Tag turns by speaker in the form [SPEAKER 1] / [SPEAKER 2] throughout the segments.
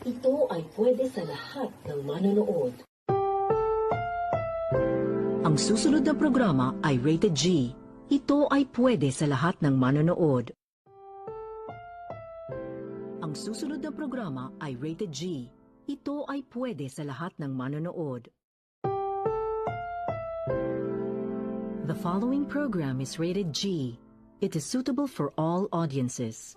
[SPEAKER 1] Ito ay pwede sa lahat ng manonood. Ang susunod na programa ay rated G. Ito ay pwede sa lahat ng manonood. Ang susunod na programa ay rated G. Ito ay pwede sa lahat ng manonood. The following program is rated G. It is suitable for all audiences.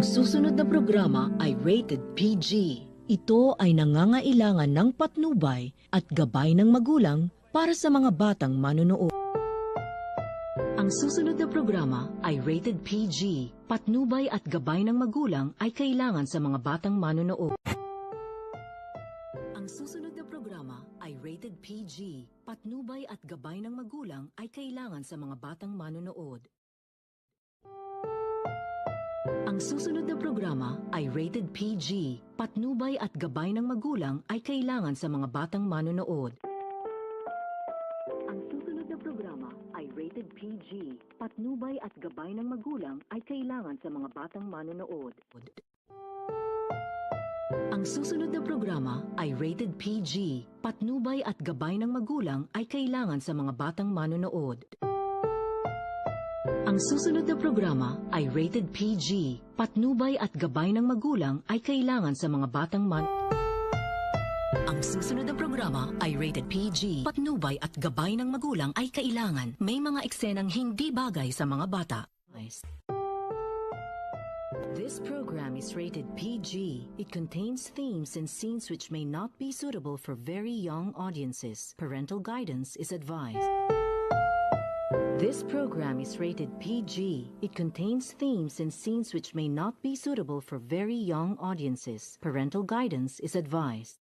[SPEAKER 1] Ang susunod na programa ay rated PG. Ito ay nangangailangan ng patnubay at gabay ng magulang para sa mga batang manonood. Ang susunod na programa ay rated PG. Patnubay at gabay ng magulang ay kailangan sa mga batang manonood. Ang susunod na programa ay rated PG. Patnubay at gabay ng magulang ay kailangan sa mga batang manonood. Ang susunod na programa ay rated PG. Patnubay at gabay ng magulang ay kailangan sa mga batang manonood. Ang susunod na programa ay rated PG. Patnubay at gabay ng magulang ay kailangan sa mga batang manonood. Ang susunod na programa ay rated PG. Patnubay at gabay ng magulang ay kailangan sa mga batang manonood. Ang susunod na programa ay rated PG. Patnubay at gabay ng magulang ay kailangan sa mga batang man... Ang susunod na programa ay rated PG. Patnubay at gabay ng magulang ay kailangan. May mga eksenang hindi bagay sa mga bata. This program is rated PG. It contains themes and scenes which may not be suitable for very young audiences. Parental guidance is advised. This program is rated PG. It contains themes and scenes which may not be suitable for very young audiences. Parental guidance is advised.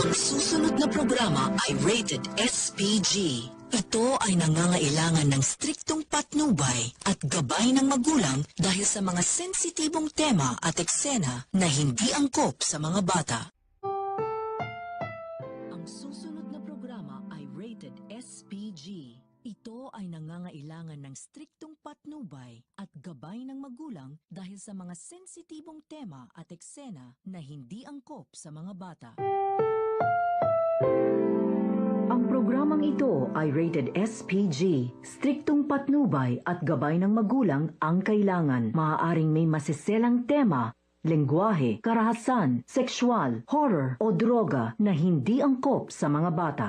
[SPEAKER 1] Ang susunod na programa ay rated SPG. Ito ay nangangailangan ng striktong patnubay at gabay ng magulang dahil sa mga sensitibong tema at eksena na hindi angkop sa mga bata. Nangangailangan ng striktong patnubay at
[SPEAKER 2] gabay ng magulang dahil sa mga sensitibong tema at eksena na hindi angkop sa mga bata.
[SPEAKER 1] Ang programang ito ay rated SPG. Striktong patnubay at gabay ng magulang ang kailangan. Maaaring may masiselang tema, lengguwahe, karahasan, sexual, horror o droga na hindi angkop sa mga bata.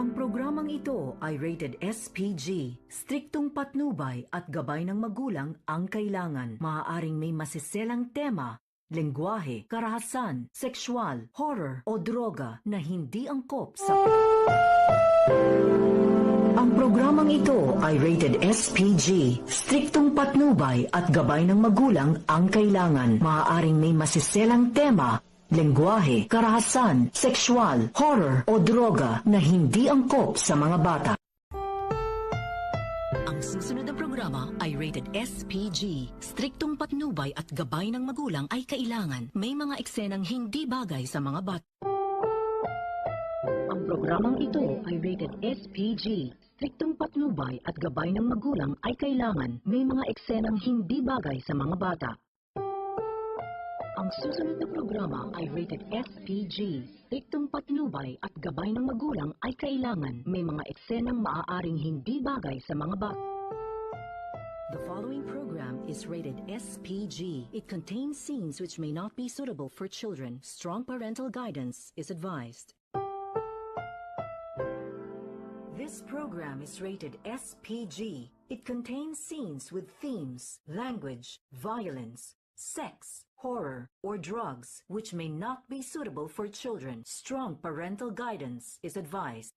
[SPEAKER 1] Ang programang ito ay rated SPG. Striktong patnubay at gabay ng magulang ang kailangan. Maaaring may masiselang tema, lengguwahe, karahasan, sexual, horror o droga na hindi angkop sa... Ang programang ito ay rated SPG. Striktong patnubay at gabay ng magulang ang kailangan. Maaaring may masiselang tema, lengguwahe, karahasan, sexual, horror o droga na hindi angkop sa mga bata.
[SPEAKER 2] Ang susunod na programa ay rated SPG. Striktong patnubay at gabay ng magulang ay kailangan. May mga eksenang hindi bagay sa mga bata. Ang programang ito ay rated SPG. Striktong patnubay at gabay ng magulang ay kailangan. May mga eksenang hindi bagay sa mga bata. Ang susunod na programa ay rated SPG. Striktong patnubay at gabay ng magulang ay kailangan. May mga eksenang maaaring hindi bagay sa mga bata. The following program is rated SPG. It contains scenes which may not be suitable for children. Strong parental guidance is advised.
[SPEAKER 1] This program is rated SPG. It contains scenes with themes, language, violence, sex, horror, or drugs, which may not be suitable for children. Strong parental guidance is advised.